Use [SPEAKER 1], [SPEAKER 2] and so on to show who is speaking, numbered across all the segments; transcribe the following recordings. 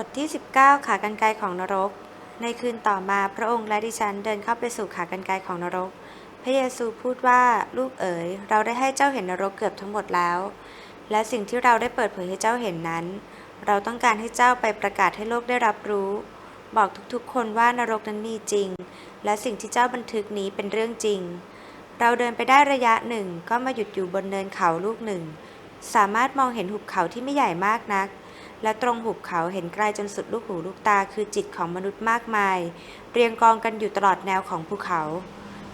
[SPEAKER 1] บทที่ 19 ขากรรไกรของนรก ในคืนต่อมาพระองค์และดิฉันเดินเข้าไปสู่ขากรรไกรของนรก พระเยซูพูดว่าลูกเอ๋ย เราได้ให้เจ้าเห็นนรกเกือบทั้งหมดแล้ว และสิ่งที่เราได้เปิดเผยให้เจ้าเห็นนั้น เราต้องการให้เจ้าไปประกาศให้โลกได้รับรู้ บอกทุกๆ คนว่านรกนั้นมีจริง และสิ่งที่เจ้าบันทึกนี้เป็นเรื่องจริง เราเดินไปได้ระยะหนึ่งก็มาหยุดอยู่บนเนินเขาลูกหนึ่ง สามารถมองเห็นหุบเขาที่ไม่ใหญ่มากนัก และตรงหุบเขาเห็นไกลจนสุดลูกหูลูกตาคือจิตของมนุษย์มากมาย เรียงกองกันอยู่ตลอดแนวของภูเขา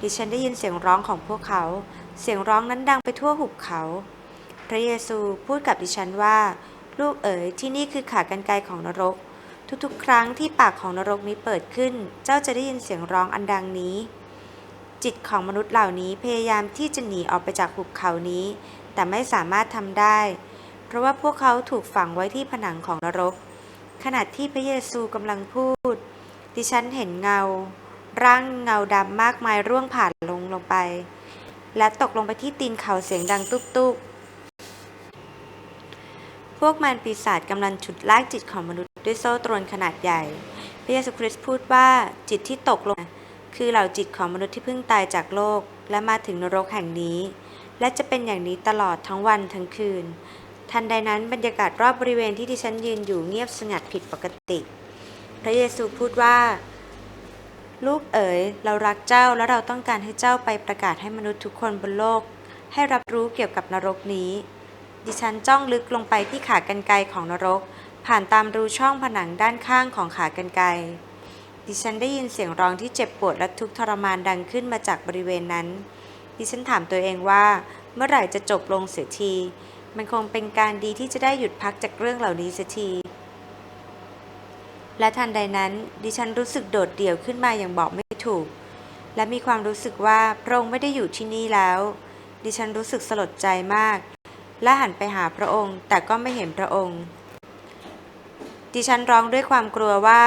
[SPEAKER 1] ดิฉันได้ยินเสียงร้องของพวกเขา เสียงร้องนั้นดังไปทั่วหุบเขา พระเยซูพูดกับดิฉันว่า ลูกเอ๋ยที่นี่คือขากรรไกรของนรก ทุกๆ ครั้งที่ปากของนรกนี้เปิดขึ้น เจ้าจะได้ยินเสียงร้องอันดังนี้ จิตของมนุษย์เหล่านี้พยายามที่จะหนีออกไปจากหุบเขานี้ แต่ไม่สามารถทำได้ ราะว่าพวกเขาถูกฝังไว้ที่ผนังของนรก ขณะที่พระเยซูกำลังพูด ดิฉันเห็นเงา ร่างเงาดำมากมายร่วงผ่านลงลงไป และตกลงไปที่ตีนเขาเสียงดังตุบๆพวกมารปีศาจกำลังฉุดลากจิตของมนุษย์ด้วยโซ่ตรวนขนาดใหญ่ พระเยซูคริสต์พูดว่าจิตที่ตกลง คือเหล่าจิตของมนุษย์ที่เพิ่งตายจากโลก และมาถึงนรกแห่งนี้ และจะเป็นอย่างนี้ตลอดทั้งวันทั้งคืน ทันใดนั้นบรรยากาศรอบบริเวณที่ดิฉันยืนอยู่เงียบสงัดผิดปกติ พระเยซูพูดว่า ลูกเอ๋ย เรารักเจ้าและเราต้องการให้เจ้าไปประกาศให้มนุษย์ทุกคนบนโลก ให้รับรู้เกี่ยวกับนรกนี้ ดิฉันจ้องลึกลงไปที่ขากรรไกรของนรก ผ่านตามรูช่องผนังด้านข้างของขากรรไกรดิฉันได้ยินเสียงร้องที่เจ็บปวดและทุกข์ทรมานดังขึ้นมาจากบริเวณนั้น ดิฉันถามตัวเองว่า เมื่อไหร่จะจบลงเสียที มันคงเป็นการดีที่จะได้หยุดพักจากเรื่องเหล่านี้เสียที และทันใดนั้น ดิฉันรู้สึกโดดเดี่ยวขึ้นมาอย่างบอกไม่ถูก และมีความรู้สึกว่าพระองค์ไม่ได้อยู่ที่นี่แล้ว ดิฉันรู้สึกสลดใจมาก และหันไปหาพระองค์ แต่ก็ไม่เห็นพระองค์ ดิฉันร้องด้วยความกลัวว่า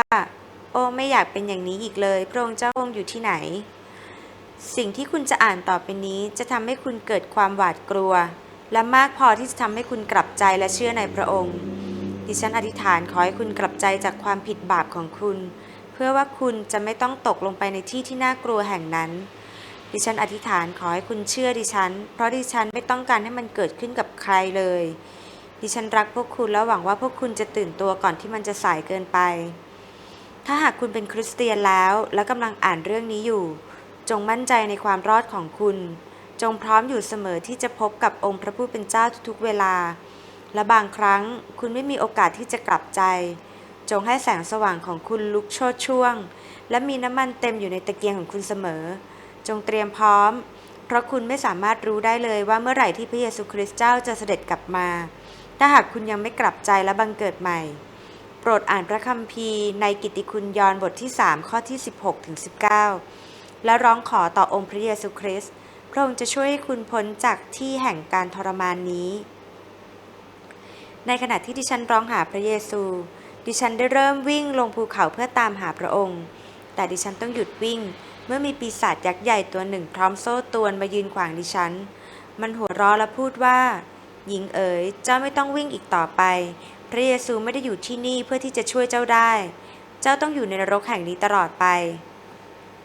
[SPEAKER 1] โอ้ไม่อยากเป็นอย่างนี้อีกเลย พระองค์เจ้าองค์อยู่ที่ไหน สิ่งที่คุณจะอ่านต่อไปนี้จะทำให้คุณเกิดความหวาดกลัว และมากพอที่จะทำให้คุณกลับใจและเชื่อในพระองค์ ดิฉันอธิษฐานขอให้คุณกลับใจจากความผิดบาปของคุณ เพื่อว่าคุณจะไม่ต้องตกลงไปในที่ที่น่ากลัวแห่งนั้น ดิฉันอธิษฐานขอให้คุณเชื่อดิฉัน เพราะดิฉันไม่ต้องการให้มันเกิดขึ้นกับใครเลย ดิฉันรักพวกคุณและหวังว่าพวกคุณจะตื่นตัวก่อนที่มันจะสายเกินไป ถ้าหากคุณเป็นคริสเตียนแล้ว และกำลังอ่านเรื่องนี้อยู่ จงมั่นใจในความรอดของคุณ จงพร้อมอยู่เสมอที่จะพบกับองค์พระผู้เป็นเจ้าทุกๆเวลา และบางครั้งคุณไม่มีโอกาสที่จะกลับใจ จงให้แสงสว่างของคุณลุกโชดช่วง และมีน้ำมันเต็มอยู่ในตะเกียงของคุณเสมอ จงเตรียมพร้อม เพราะคุณไม่สามารถรู้ได้เลยว่าเมื่อไหร่ที่พระเยซูคริสต์เจ้าจะเสด็จกลับมา ถ้าหากคุณยังไม่กลับใจและบังเกิดใหม่ โปรดอ่านพระคัมภีร์ในกิตติคุณยอห์นบทที่ 3 ข้อที่ 16ถึง19 และร้องขอต่อองค์พระเยซูคริสต์ พระองค์จะช่วยให้คุณพ้นจากที่แห่งการทรมานนี้ ในขณะที่ดิฉันร้องหาพระเยซู ดิฉันได้เริ่มวิ่งลงภูเขาเพื่อตามหาพระองค์ แต่ดิฉันต้องหยุดวิ่ง เมื่อมีปีศาจยักษ์ใหญ่ตัวหนึ่งพร้อมโซ่ตวนมายืนขวางดิฉัน มันหัวเราะและพูดว่า หญิงเอ๋ยเจ้าไม่ต้องวิ่งอีกต่อไป พระเยซูไม่ได้อยู่ที่นี่เพื่อที่จะช่วยเจ้าได้ เจ้าต้องอยู่ในนรกแห่งนี้ตลอดไป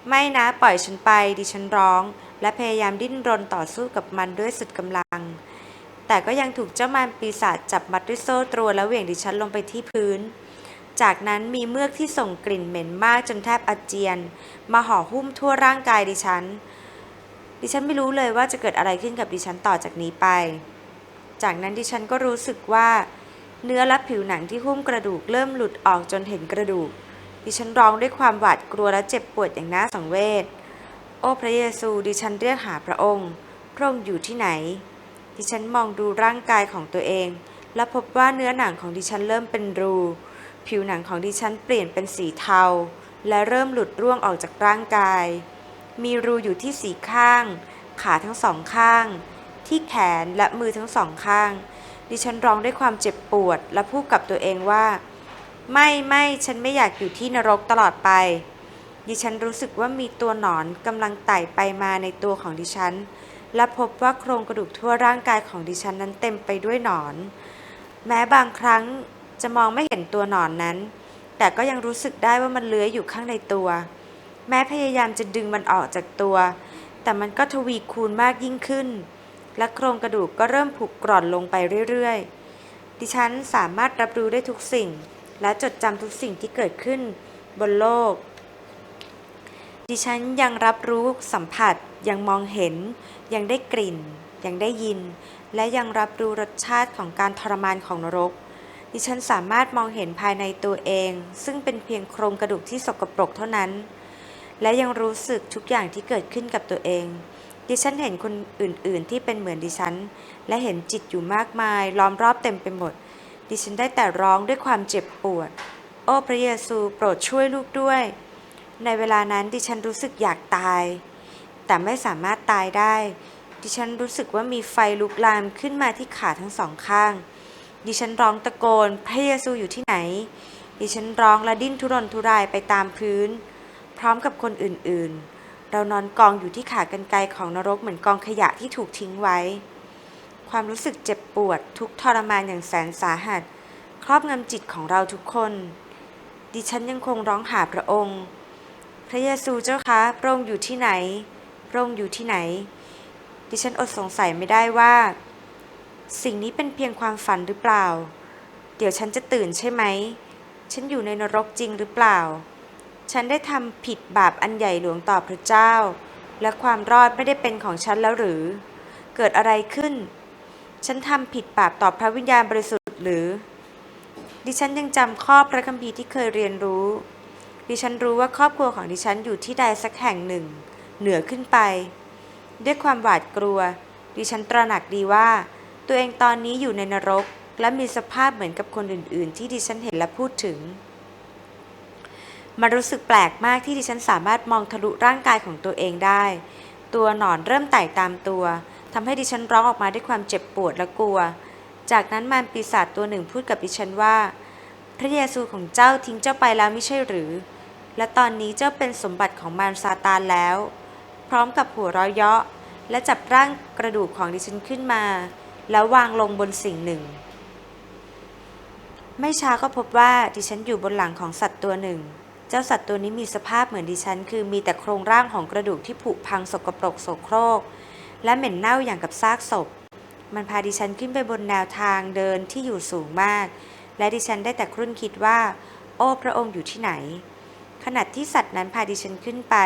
[SPEAKER 1] ไม่นะปล่อยฉันไป ดิฉันร้อง และพยายามดิ้นรนต่อสู้กับมันด้วยสุดกำลัง แต่ก็ยังถูกเจ้ามารปีศาจจับมัดด้วยโซ่ตรวนและเหวี่ยงดิฉันลงไปที่พื้น จากนั้นมีเมือกที่ส่งกลิ่นเหม็นมากจนแทบอาเจียน มาห่อหุ้มทั่วร่างกายดิฉัน ดิฉันไม่รู้เลยว่าจะเกิดอะไรขึ้นกับดิฉันต่อจากนี้ไป จากนั้นดิฉันก็รู้สึกว่า เนื้อและผิวหนังที่หุ้มกระดูกเริ่มหลุดออกจนเห็นกระดูก ดิฉันร้องด้วยความหวาดกลัวและเจ็บปวดอย่างน่าสังเวช โอ้พระเยซูดิฉันเรียกหาพระองค์ พระองค์อยู่ที่ไหน ดิฉันมองดูร่างกายของตัวเอง และพบว่าเนื้อหนังของดิฉันเริ่มเป็นรู ผิวหนังของดิฉันเปลี่ยนเป็นสีเทา และเริ่มหลุดร่วงออกจากร่างกาย มีรูอยู่ที่สีข้าง ขาทั้งสองข้าง ที่แขนและมือทั้งสองข้าง ดิฉันร้องด้วยความเจ็บปวด และพูดกับตัวเองว่า ไม่ไม่ฉันไม่อยากอยู่ที่นรกตลอดไป ดิฉันรู้สึกว่ามีตัวหนอนกำลังไต่ไปมาในตัวของดิฉัน และพบว่าโครงกระดูกทั่วร่างกายของดิฉันนั้นเต็มไปด้วยหนอน แม้บางครั้งจะมองไม่เห็นตัวหนอนนั้น แต่ก็ยังรู้สึกได้ว่ามันเลื้อยอยู่ข้างในตัว แม้พยายามจะดึงมันออกจากตัว แต่มันก็ทวีคูณมากยิ่งขึ้น และโครงกระดูกก็เริ่มผุกร่อนลงไปเรื่อยๆ ดิฉันสามารถรับรู้ได้ทุกสิ่ง และจดจำทุกสิ่งที่เกิดขึ้น บนโลก ดิฉันยังรับรู้สัมผัส ยังมองเห็น ยังได้กลิ่น ยังได้ยิน และยังรับรู้รสชาติของการทรมานของนรก ดิฉันสามารถมองเห็นภายในตัวเอง ซึ่งเป็นเพียงโครงกระดูกที่สกปรกเท่านั้น และยังรู้สึกทุกอย่างที่เกิดขึ้นกับตัวเอง ดิฉันเห็นคนอื่น ๆ ที่เป็นเหมือนดิฉัน และเห็นจิตอยู่มากมาย ล้อมรอบเต็มไปหมด ดิฉันได้แต่ร้องด้วยความเจ็บปวด โอ้พระเยซูโปรดช่วยลูกด้วย ในเวลานั้นดิฉันรู้สึกอยากตาย แต่ไม่สามารถตายได้ ดิฉันรู้สึกว่ามีไฟลุกลามขึ้นมาที่ขาทั้งสองข้าง ดิฉันร้องตะโกนพระเยซูอยู่ที่ไหน ดิฉันร้องและดิ้นทุรนทุรายไปตามพื้น พร้อมกับคนอื่นๆ เรานอนกองอยู่ที่ขากรรไกรของนรกเหมือนกองขยะที่ถูกทิ้งไว้ ความรู้สึกเจ็บปวดทุกทรมานอย่างแสนสาหัส ครอบงำจิตของเราทุกคน ดิฉันยังคงร้องหาพระองค์ ระเยซูเจ้าคะพระองค์อยู่ที่ไหนพระองค์อยู่ที่ไหน ดิฉันอดสงสัยไม่ได้ว่า สิ่งนี้เป็นเพียงความฝันหรือเปล่า เดี๋ยวฉันจะตื่นใช่ไหม ฉันอยู่ในนรกจริงหรือเปล่า ฉันได้ทำผิดบาปอันใหญ่หลวงต่อพระเจ้า และความรอดไม่ได้เป็นของฉันแล้วหรือ เกิดอะไรขึ้น ฉันทำผิดบาปต่อพระวิญญาณบริสุทธิ์หรือ ดิฉันยังจำข้อพระคัมภีร์ที่เคยเรียนรู้ ดิฉันรู้ว่าครอบครัวของดิฉันอยู่ที่ใดสักแห่งหนึ่ง เหนือขึ้นไป ด้วยความหวาดกลัว ดิฉันตระหนักดีว่า ตัวเองตอนนี้อยู่ในนรก และมีสภาพเหมือนกับคนอื่น ๆ ที่ดิฉันเห็นและพูดถึง มันรู้สึกแปลกมากที่ดิฉันสามารถมองทะลุร่างกายของตัวเองได้ ตัวหนอนเริ่มไต่ตามตัวทำให้ดิฉันร้องออกมาด้วยความเจ็บปวดและกลัว จากนั้นมารปีศาจตัวหนึ่งพูดกับดิฉันว่า พระเยซูของเจ้าทิ้งเจ้าไปแล้วไม่ใช่หรือ และตอนนี้เจ้าเป็นสมบัติของมารซาตานแล้ว พร้อมกับหัวเราะเยาะ และจับร่างกระดูกของดิฉันขึ้นมา แล้ววางลงบนสิ่งหนึ่ง ไม่ช้าก็พบว่าดิฉันอยู่บนหลังของสัตว์ตัวหนึ่ง เจ้าสัตว์ตัวนี้มีสภาพเหมือนดิฉัน คือมีแต่โครงร่างของกระดูกที่ผุพังสกปรกโสโครก และเหม็นเน่าอย่างกับซากศพ มันพาดิฉันขึ้นไปบนแนวทางเดินที่อยู่สูงมาก และดิฉันได้แต่ครุ่นคิดว่า โอ้พระองค์อยู่ที่ไหน ขณะที่สัตว์นั้นพาดิฉันขึ้นไป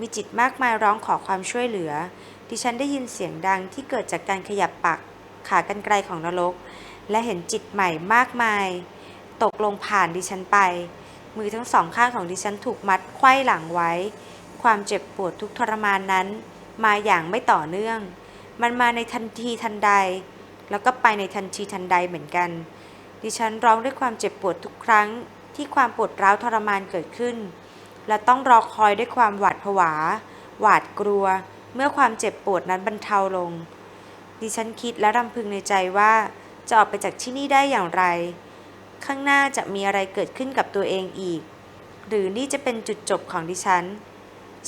[SPEAKER 1] มีจิตมากมายร้องขอความช่วยเหลือ ดิฉันได้ยินเสียงดังที่เกิดจากการขยับปากขากรรไกรของนรก และเห็นจิตใหม่มากมาย ตกลงผ่านดิฉันไป มือทั้งสองข้างของดิฉันถูกมัดไขว้หลังไว้ ความเจ็บปวดทุกทรมานนั้น มาอย่างไม่ต่อเนื่อง มันมาในทันทีทันใด แล้วก็ไปในทันทีทันใดเหมือนกัน ดิฉันร้องด้วยความเจ็บปวดทุกครั้ง ที่ความปวดร้าวทรมานเกิดขึ้น และต้องรอคอยด้วยความหวาดผวา หวาดกลัว เมื่อความเจ็บปวดนั้นบรรเทาลง ดิฉันคิดและรำพึงในใจว่าจะออกไปจากที่นี่ได้อย่างไร ข้างหน้าจะมีอะไรเกิดขึ้นกับตัวเองอีก หรือนี่จะเป็นจุดจบของดิฉัน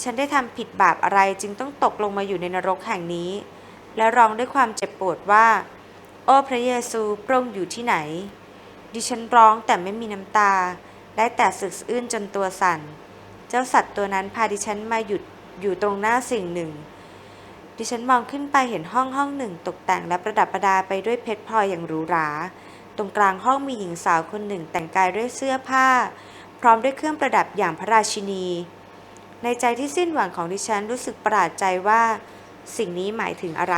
[SPEAKER 1] ฉันได้ทำผิดบาปอะไรจึงต้องตกลงมาอยู่ในนรกแห่งนี้ และร้องด้วยความเจ็บปวดว่า โอ้พระเยซูพระองค์อยู่ที่ไหน ดิฉันร้องแต่ไม่มีน้ำตา ได้แต่สึกอื้นจนตัวสั่น เจ้าสัตว์ตัวนั้นพาดิฉันมาหยุดอยู่ตรงหน้าสิ่งหนึ่ง ดิฉันมองขึ้นไปเห็นห้องห้องหนึ่ง ตกแต่งและประดับประดาไปด้วยเพชรพลอยอย่างหรูหรา ตรงกลางห้องมีหญิงสาวคนหนึ่งแต่งกายด้วยเสื้อผ้า พร้อมด้วยเครื่องประดับอย่างพระราชินี ในใจที่สิ้นหวังของดิฉันรู้สึกประหลาดใจว่า สิ่งนี้หมายถึงอะไร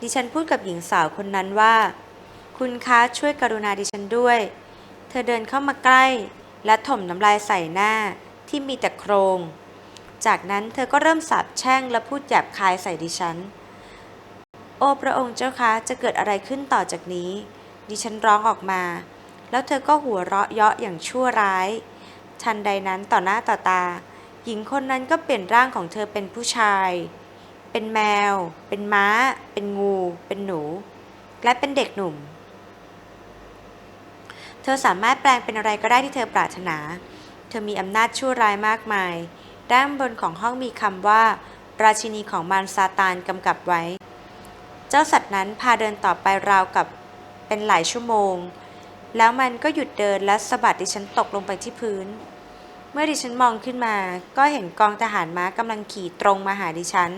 [SPEAKER 1] ดิฉันพูดกับหญิงสาวคนนั้นว่า คุณคะช่วยกรุณาดิฉันด้วย เธอเดินเข้ามาใกล้ และถมน้ำลายใส่หน้าที่มีแต่โครง จากนั้นเธอก็เริ่มสาปแช่งและพูดหยาบคายใส่ดิฉัน โอ้พระองค์เจ้าคะจะเกิดอะไรขึ้นต่อจากนี้ ดิฉันร้องออกมา แล้วเธอก็หัวเราะเยาะอย่างชั่วร้าย ทันใดนั้นต่อหน้าต่อตา หญิงคนนั้นก็เปลี่ยนร่างของเธอเป็นผู้ชาย เป็นแมว เป็นม้า เป็นงู เป็นหนู และเป็นเด็กหนุ่ม เธอสามารถแปลงเป็นอะไรก็ได้ที่เธอปรารถนา เธอมีอำนาจชั่วร้ายมากมาย ด้านบนของห้องมีคำว่า ราชินีของมารซาตานกำกับไว้ เจ้าสัตว์นั้นพาเดินต่อไปราวกับเป็นหลายชั่วโมง แล้วมันก็หยุดเดินและสะบัดดิฉันตกลงไปที่พื้นเมื่อดิฉันมองขึ้นมา ก็เห็นกองทหารม้ากำลังขี่ตรงมาหาดิฉัน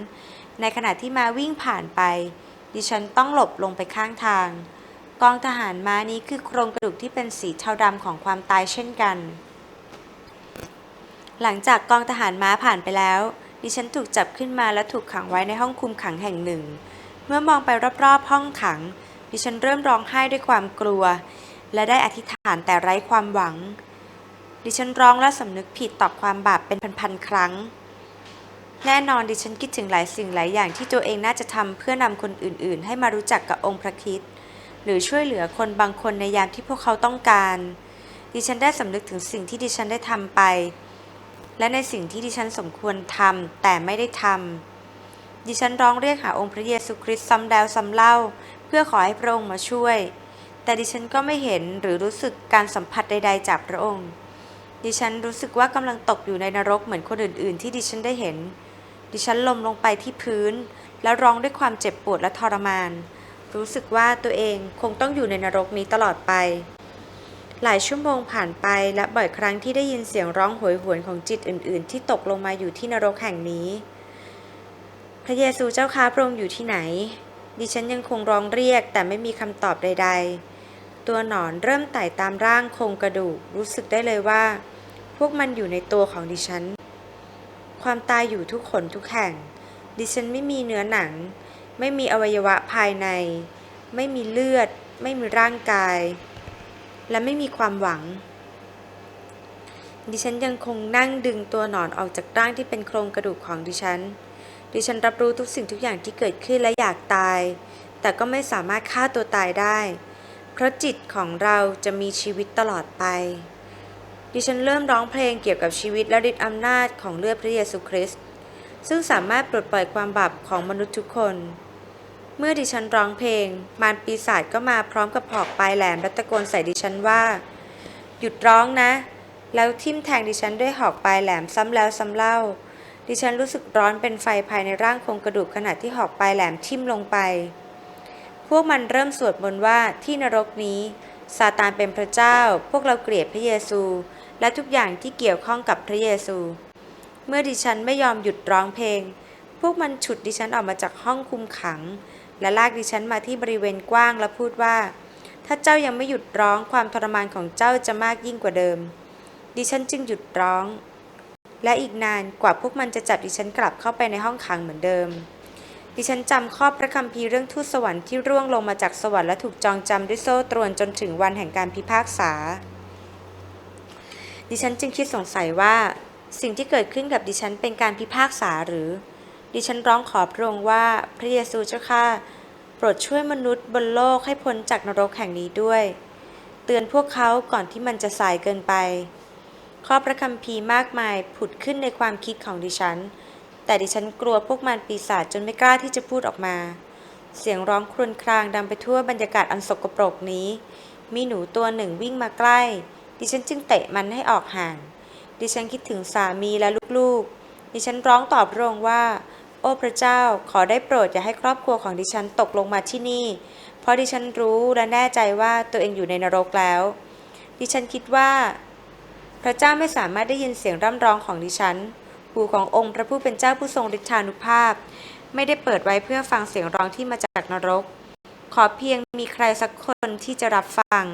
[SPEAKER 1] ในขณะที่มาวิ่งผ่านไป ดิฉันต้องหลบลงไปข้างทาง กองทหารม้านี้คือโครงกระดูกที่เป็นสีเทาดำของความตายเช่นกัน หลังจากกองทหารม้าผ่านไปแล้ว ดิฉันถูกจับขึ้นมาและถูกขังไว้ในห้องคุมขังแห่งหนึ่ง เมื่อมองไปรอบๆห้องขัง ดิฉันเริ่มร้องไห้ด้วยความกลัว และได้อธิษฐานแต่ไร้ความหวัง ดิฉันร้องและสำนึกผิดต่อความบาปเป็นพันๆครั้ง แน่นอนดิฉันคิดถึงหลายสิ่งหลายอย่างที่ตัวเองน่าจะทำเพื่อนำคนอื่นๆ ให้มารู้จักกับองค์พระคริสต์หรือช่วยเหลือคนบางคนในยามที่พวกเขาต้องการ ดิฉันได้สำนึกถึงสิ่งที่ดิฉันได้ทำไป และในสิ่งที่ดิฉันสมควรทำแต่ไม่ได้ทำดิฉันร้องเรียกหาองค์พระเยซูคริสต์ซ้ำแล้วซ้ำเล่า เพื่อขอให้พระองค์มาช่วย แต่ดิฉันก็ไม่เห็นหรือรู้สึกการสัมผัสใด ๆ จากพระองค์ ดิฉันรู้สึกว่ากำลังตกอยู่ในนรกเหมือนคนอื่น ๆ ที่ดิฉันได้เห็น ดิฉันล้มลงไปที่พื้น แล้วร้องด้วยความเจ็บปวดและทรมาน รู้สึกว่าตัวเองคงต้องอยู่ในนรกนี้ตลอดไป หลายชั่วโมงผ่านไปและบ่อยครั้งที่ได้ยินเสียงร้องโหยหวนของจิตอื่น ๆ ที่ตกลงมาอยู่ที่นรกแห่งนี้ พระเยซูเจ้าค้าพระองค์อยู่ที่ไหน ดิฉันยังคงร้องเรียกแต่ไม่มีคำตอบใด ๆ ตัวหนอนเริ่มไต่ตามร่างโครงกระดูกรู้สึกได้เลยว่า พวกมันอยู่ในตัวของดิฉัน ความตายอยู่ทุกขนทุกแห่ง ดิฉันไม่มีเนื้อหนัง ไม่มีอวัยวะภายใน ไม่มีเลือด ไม่มีร่างกาย และไม่มีความหวัง ดิฉันยังคงนั่งดึงตัวหนอนออกจากร่างที่เป็นโครงกระดูกของดิฉัน ดิฉันรับรู้ทุกสิ่งทุกอย่างที่เกิดขึ้นและอยากตาย แต่ก็ไม่สามารถฆ่าตัวตายได้ เพราะจิตของเราจะมีชีวิตตลอดไป ดิฉันเริ่มร้องเพลงเกี่ยวกับชีวิตและฤทธิ์อำนาจของเลือดพระเยซูคริสต์ซึ่งสามารถปลดปล่อยความบาปของมนุษย์ทุกคน เมื่อดิฉันร้องเพลง มารปีศาจก็มาพร้อมกับหอกปลายแหลมและตะโกนใส่ดิฉันว่า หยุดร้องนะ แล้วทิ่มแทงดิฉันด้วยหอกปลายแหลมซ้ำแล้วซ้ำเล่า ดิฉันรู้สึกร้อนเป็นไฟภายในร่างโครงกระดูกขณะที่หอกปลายแหลมทิ่มลงไป พวกมันเริ่มสวดมนต์ว่าที่นรกนี้ซาตานเป็นพระเจ้า พวกเราเกลียดพระเยซู และทุกอย่างที่เกี่ยวข้องกับพระเยซู เมื่อดิฉันไม่ยอมหยุดร้องเพลง พวกมันฉุดดิฉันออกมาจากห้องคุมขัง และลากดิฉันมาที่บริเวณกว้างและพูดว่า ถ้าเจ้ายังไม่หยุดร้องความทรมานของเจ้าจะมากยิ่งกว่าเดิม ดิฉันจึงหยุดร้อง และอีกนานกว่าพวกมันจะจับดิฉันกลับเข้าไปในห้องขังเหมือนเดิมดิฉันจำข้อพระคัมภีร์เรื่องทูตสวรรค์ที่ร่วงลงมาจากสวรรค์และถูกจองจำด้วยโซ่ตรวนจนถึงวันแห่งการพิพากษา ดิฉันจึงคิดสงสัยว่า สิ่งที่เกิดขึ้นกับดิฉันเป็นการพิพากษาหรือ ดิฉันร้องขอพระองค์ว่าพระเยซูเจ้าข้าโปรดช่วยมนุษย์บนโลกให้พ้นจากนรกแห่งนี้ด้วย เตือนพวกเขาก่อนที่มันจะสายเกินไป ข้อพระคัมภีร์มากมายผุดขึ้นในความคิดของดิฉัน แต่ดิฉันกลัวพวกมันปีศาจจนไม่กล้าที่จะพูดออกมา เสียงร้องครวญครางดังไปทั่วบรรยากาศอันสกปรกนี้ มีหนูตัวหนึ่งวิ่งมาใกล้ ดิฉันจึงเตะมันให้ออกห่าง ดิฉันคิดถึงสามีและลูกๆ ดิฉันร้องตอบพระองค์ว่า โอ้พระเจ้าขอได้โปรดอย่าให้ครอบครัวของดิฉันตกลงมาที่นี่ เพราะดิฉันรู้และแน่ใจว่าตัวเองอยู่ในนรกแล้ว ดิฉันคิดว่า พระเจ้าไม่สามารถได้ยินเสียงร่ำร้องของดิฉัน หูขององค์พระผู้เป็นเจ้าผู้ทรงฤทธานุภาพ ไม่ได้เปิดไว้เพื่อฟังเสียงร้องที่มาจากนรก ขอเพียงมีใครสักคนที่จะรับฟัง